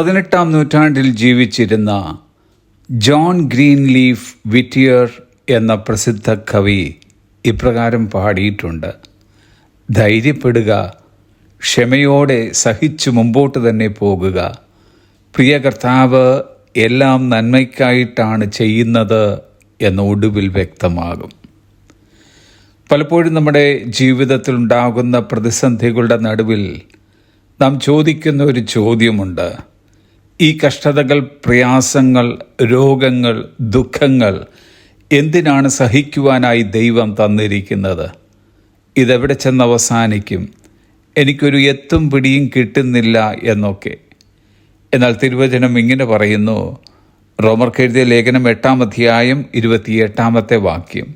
പതിനെട്ടാം നൂറ്റാണ്ടിൽ ജീവിച്ചിരുന്ന ജോൺ ഗ്രീൻ ലീഫ് വിറ്റിയർ എന്ന പ്രസിദ്ധ കവി ഇപ്രകാരം പാടിയിട്ടുണ്ട്. ധൈര്യപ്പെടുക ക്ഷമയോടെ സഹിച്ചു മുമ്പോട്ട് തന്നെ പോകുക. പ്രിയ കർത്താവ് എല്ലാം നന്മയ്ക്കായിട്ടാണ് ചെയ്യുന്നത് എന്ന് ഒടുവിൽ വ്യക്തമാകും. പലപ്പോഴും നമ്മുടെ ജീവിതത്തിൽ ഉണ്ടാകുന്ന പ്രതിസന്ധികളുടെ നടുവിൽ നാം ചോദിക്കുന്ന ഒരു ചോദ്യമുണ്ട്. ഈ കഷ്ടതകൾ പ്രയാസങ്ങൾ രോഗങ്ങൾ ദുഃഖങ്ങൾ എന്തിനാണ് സഹിക്കുവാനായി ദൈവം തന്നിരിക്കുന്നത്? ഇതെവിടെ ചെന്ന് അവസാനിക്കും എനിക്കൊരു എത്തും പിടിയും കിട്ടുന്നില്ല എന്നൊക്കെ. എന്നാൽ തിരുവചനം ഇങ്ങനെ പറയുന്നു. റോമർക്ക് എഴുതിയ ലേഖനം എട്ടാം അധ്യായം ഇരുപത്തിയെട്ടാമത്തെ വാക്യം.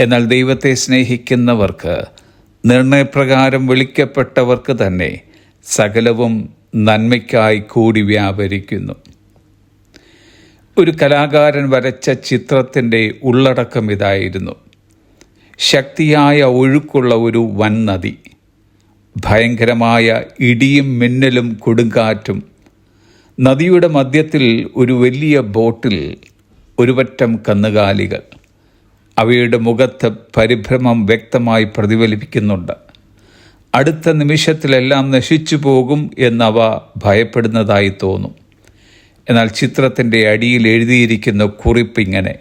എന്നാൽ ദൈവത്തെ സ്നേഹിക്കുന്നവർക്ക് നിർണയപ്രകാരം വിളിക്കപ്പെട്ടവർക്ക് തന്നെ സകലവും നന്മയ്ക്കായി കൂടി വ്യാപരിക്കുന്നു. ഒരു കലാകാരൻ വരച്ച ചിത്രത്തിന്റെ ഉള്ളടക്കം ഇതായിരുന്നു. ശക്തിയായ ഒഴുക്കുള്ള ഒരു വൻ നദി ഭയങ്കരമായ ഇടിയും മിന്നലും കൊടുങ്കാറ്റും. നദിയുടെ മധ്യത്തിൽ ഒരു വലിയ ബോട്ടിൽ ഒരുപറ്റം കന്നുകാലികൾ. അവയുടെ മുഖത്ത് പരിഭ്രമം വ്യക്തമായി പ്രതിഫലിപ്പിക്കുന്നുണ്ട്. അടുത്ത നിമിഷത്തിലെല്ലാം നശിച്ചു പോകും എന്നവ ഭയപ്പെടുന്നതായി തോന്നും. എന്നാൽ ചിത്രത്തിന്റെ അടിയിൽ എഴുതിയിരിക്കുന്ന കുറിപ്പിങ്ങനെ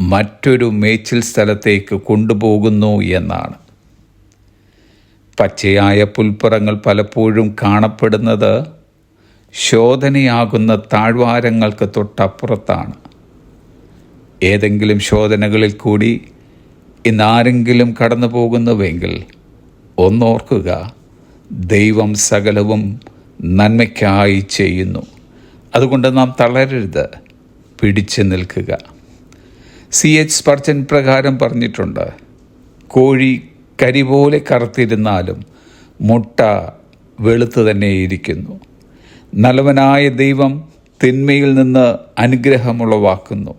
മറ്റൊരു മേച്ചിൽ സ്ഥലത്തേക്ക് കൊണ്ടുപോകുന്നു എന്നാണ്. പച്ചയായ പുൽപ്പുറങ്ങൾ പലപ്പോഴും കാണപ്പെടുന്നത് ശോധനയാകുന്ന താഴ്വാരങ്ങൾക്ക് തൊട്ടപ്പുറത്താണ്. ഏതെങ്കിലും ശോധനകളിൽ കൂടി ഇന്നാരെങ്കിലും കടന്നു പോകുന്നുവെങ്കിൽ ഒന്നോർക്കുക. ദൈവം സകലവും നന്മയ്ക്കായി ചെയ്യുന്നു. അതുകൊണ്ട് നാം തളരരുത്. പിടിച്ചു നിൽക്കുക. സി എച്ച് സ്പർജൻ പ്രകാരം പറഞ്ഞിട്ടുണ്ട്. കോഴി കരി പോലെ കറുത്തിരുന്നാലും മുട്ട വെളുത്തു തന്നെ ഇരിക്കുന്നു. നല്ലവനായ ദൈവം തിന്മയിൽ നിന്ന് അനുഗ്രഹമുളവാക്കുന്നു.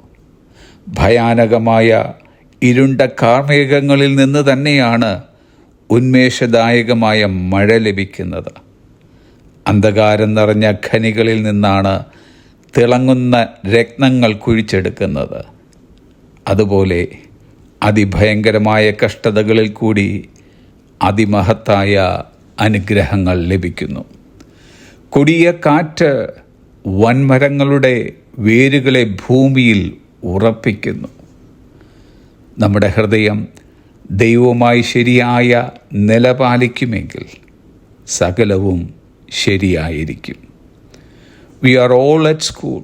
ഭയാനകമായ ഇരുണ്ട കാർമേഘങ്ങളിൽ നിന്ന് തന്നെയാണ് ഉന്മേഷദായകമായ മഴ ലഭിക്കുന്നത്. അന്ധകാരം നിറഞ്ഞ ഖനികളിൽ നിന്നാണ് തിളങ്ങുന്ന രത്നങ്ങൾ കുഴിച്ചെടുക്കുന്നത്. അതുപോലെ അതിഭയങ്കരമായ കഷ്ടതകളിൽ കൂടി അതിമഹത്തായ അനുഗ്രഹങ്ങൾ ലഭിക്കുന്നു. കൊടിയ കാറ്റ് വൻമരങ്ങളുടെ വേരുകളെ ഭൂമിയിൽ ഉറപ്പിക്കുന്നു. നമ്മുടെ ഹൃദയം ദൈവവുമായി ശരിയായ നില പാലിക്കുമെങ്കിൽ സകലവും ശരിയായിരിക്കും. We are all at school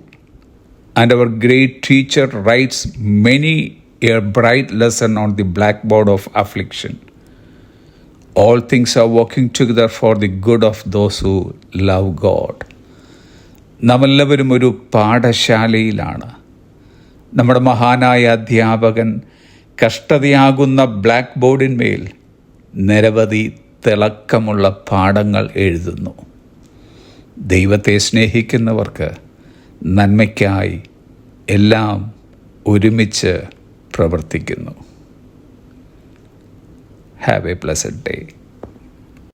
and our great teacher writes many a bright lesson on the black board of affliction all things are working together for the good of those who love God നമ്മെല്ലാവരും ഒരു പാഠശാലയിലാണ്. നമ്മുടെ മഹാനായ അധ്യാപകൻ കഷ്ടതയാകുന്ന black ബോർഡിന്മേൽ നിരവധി തിളക്കമുള്ള പാഠങ്ങൾ എഴുതുന്നു. ദൈവത്തെ സ്നേഹിക്കുന്നവർക്ക് നന്മയ്ക്കായി എല്ലാം ഒരുമിച്ച് പ്രവർത്തിക്കുന്നു. Have A plus day